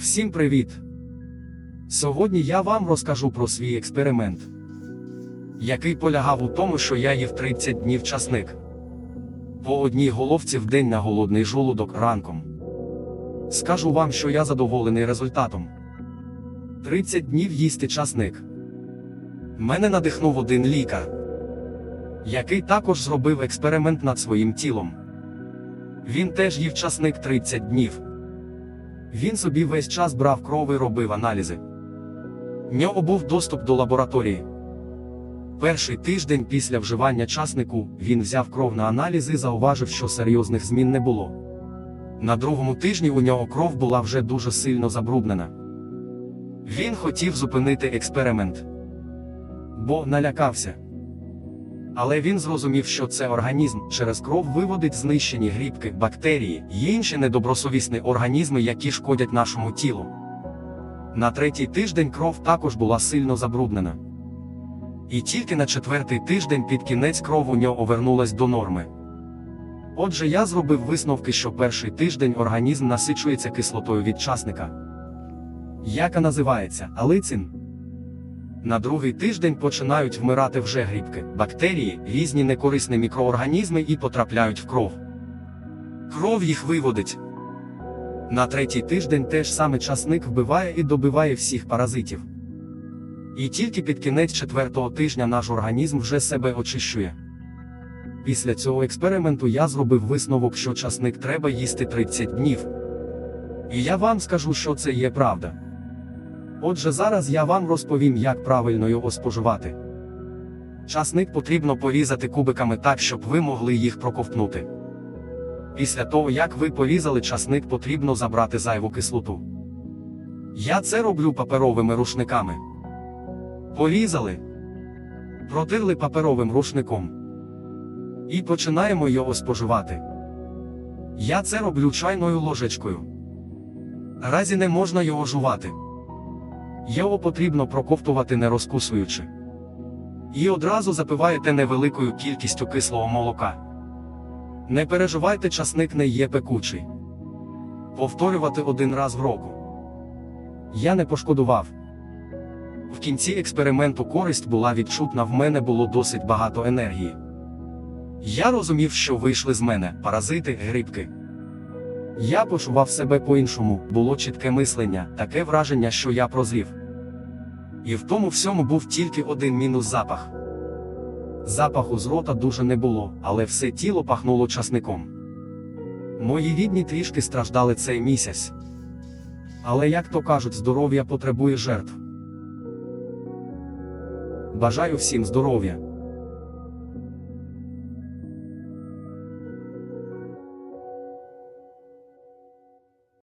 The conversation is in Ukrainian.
Всім привіт! Сьогодні я вам розкажу про свій експеримент, який полягав у тому, що я їв 30 днів часник. По одній головці в день на голодний жолудок ранком. Скажу вам, що я задоволений результатом. 30 днів їсти часник. Мене надихнув один лікар, який також зробив експеримент над своїм тілом. Він теж їв часник 30 днів. Він собі весь час брав кров і робив аналізи. В нього був доступ до лабораторії. Перший тиждень після вживання часнику він взяв кров на аналіз і зауважив, що серйозних змін не було. На другому тижні у нього кров була вже дуже сильно забруднена. Він хотів зупинити експеримент, бо налякався. Але він зрозумів, що це організм через кров виводить знищені грібки, бактерії й інші недобросовісні організми, які шкодять нашому тілу. На третій тиждень кров також була сильно забруднена. І тільки на четвертий тиждень під кінець кров у нього вернулась до норми. Отже, я зробив висновки, що перший тиждень організм насичується кислотою від часника, яка називається алицин. На другий тиждень починають вмирати вже грибки, бактерії, різні некорисні мікроорганізми і потрапляють в кров. Кров їх виводить. На третій тиждень теж саме часник вбиває і добиває всіх паразитів. І тільки під кінець четвертого тижня наш організм вже себе очищує. Після цього експерименту я зробив висновок, що часник треба їсти 30 днів. І я вам скажу, що це є правда. Отже, зараз я вам розповім, як правильно його споживати. Часник потрібно порізати кубиками так, щоб ви могли їх проковтнути. Після того, як ви порізали часник, потрібно забрати зайву кислоту. Я це роблю паперовими рушниками. Порізали, протерли паперовим рушником. І починаємо його споживати. Я це роблю чайною ложечкою. Разі не можна його жувати. Його потрібно проковтувати не розкусуючи. І одразу запиваєте невеликою кількістю кислого молока. Не переживайте, часник не є пекучий. Повторювати один раз в року. Я не пошкодував. В кінці експерименту користь була відчутна, в мене було досить багато енергії. Я розумів, що вийшли з мене паразити, грибки. Я почував себе по-іншому, було чітке мислення, таке враження, що я прозрів. І в тому всьому був тільки один мінус запах. Запаху з рота дуже не було, але все тіло пахнуло часником. Мої рідні трішки страждали цей місяць. Але, як то кажуть, здоров'я потребує жертв. Бажаю всім здоров'я.